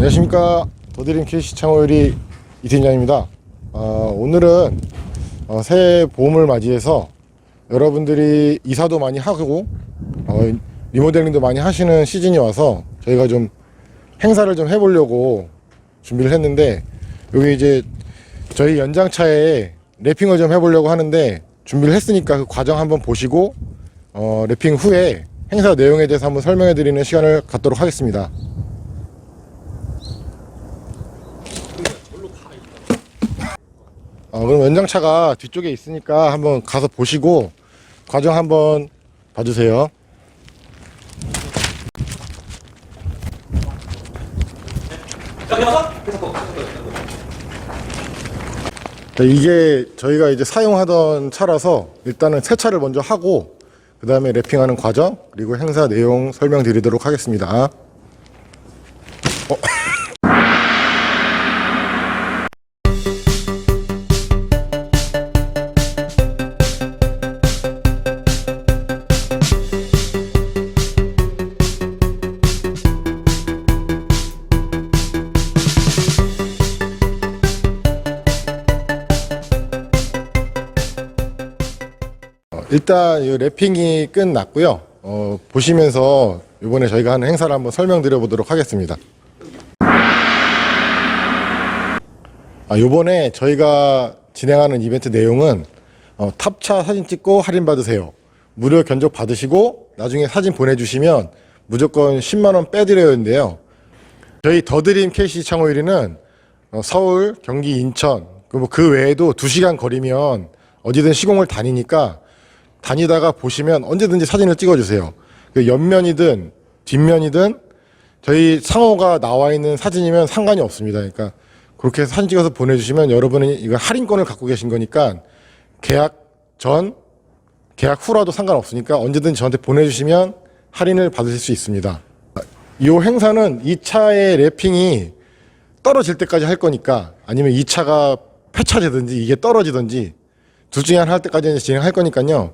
안녕하십니까 더드림 캐시 창호율이 이팀장입니다 어, 오늘은 어, 새해 봄을 맞이해서 여러분들이 이사도 많이 하고 어, 리모델링도 많이 하시는 시즌이 와서 저희가 좀 행사를 좀 해보려고 준비를 했는데 여기 이제 저희 연장차에 랩핑을 좀 해보려고 하는데 준비를 했으니까 그 과정 한번 보시고 어, 랩핑 후에 행사 내용에 대해서 한번 설명해 드리는 시간을 갖도록 하겠습니다. 어, 그럼 연장차가 뒤쪽에 있으니까 한번 가서 보시고 과정 한번 봐주세요. 네, 이게 저희가 이제 사용하던 차라서 일단은 세차를 먼저 하고 그 다음에 랩핑하는 과정 그리고 행사 내용 설명드리도록 하겠습니다. 어. 일단 이 랩핑이 끝났고요. 어, 보시면서 이번에 저희가 하는 행사를 한번 설명드려 보도록 하겠습니다. 아, 요번에 저희가 진행하는 이벤트 내용은 어, 탑차 사진 찍고 할인 받으세요. 무료 견적 받으시고 나중에 사진 보내주시면 무조건 10만 원 빼드려요인데요. 저희 더드림 캐시 창호 1위는 어, 서울, 경기, 인천 그뭐그 외에도 2시간 거리면 어디든 시공을 다니니까 다니다가 보시면 언제든지 사진을 찍어주세요. 그 옆면이든 뒷면이든 저희 상호가 나와 있는 사진이면 상관이 없습니다. 그러니까 그렇게 사진 찍어서 보내주시면 여러분은 이거 할인권을 갖고 계신 거니까 계약 전, 계약 후라도 상관없으니까 언제든 저한테 보내주시면 할인을 받으실 수 있습니다. 이 행사는 이 차의 랩핑이 떨어질 때까지 할 거니까 아니면 이 차가 폐차되든지 이게 떨어지든지 둘 중에 하나 할 때까지 진행할 거니까요.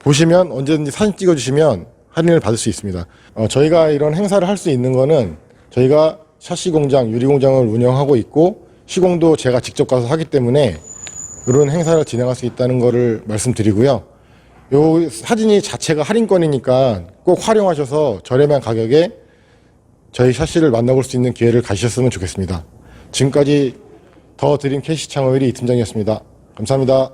보시면 언제든지 사진 찍어주시면 할인을 받을 수 있습니다. 어, 저희가 이런 행사를 할 수 있는 거는 저희가 샤시 공장, 유리 공장을 운영하고 있고 시공도 제가 직접 가서 하기 때문에 이런 행사를 진행할 수 있다는 거를 말씀드리고요. 요 사진이 자체가 할인권이니까 꼭 활용하셔서 저렴한 가격에 저희 샤시를 만나볼 수 있는 기회를 가지셨으면 좋겠습니다. 지금까지 더 드림 캐시 창호일이 이 팀장이었습니다. 감사합니다.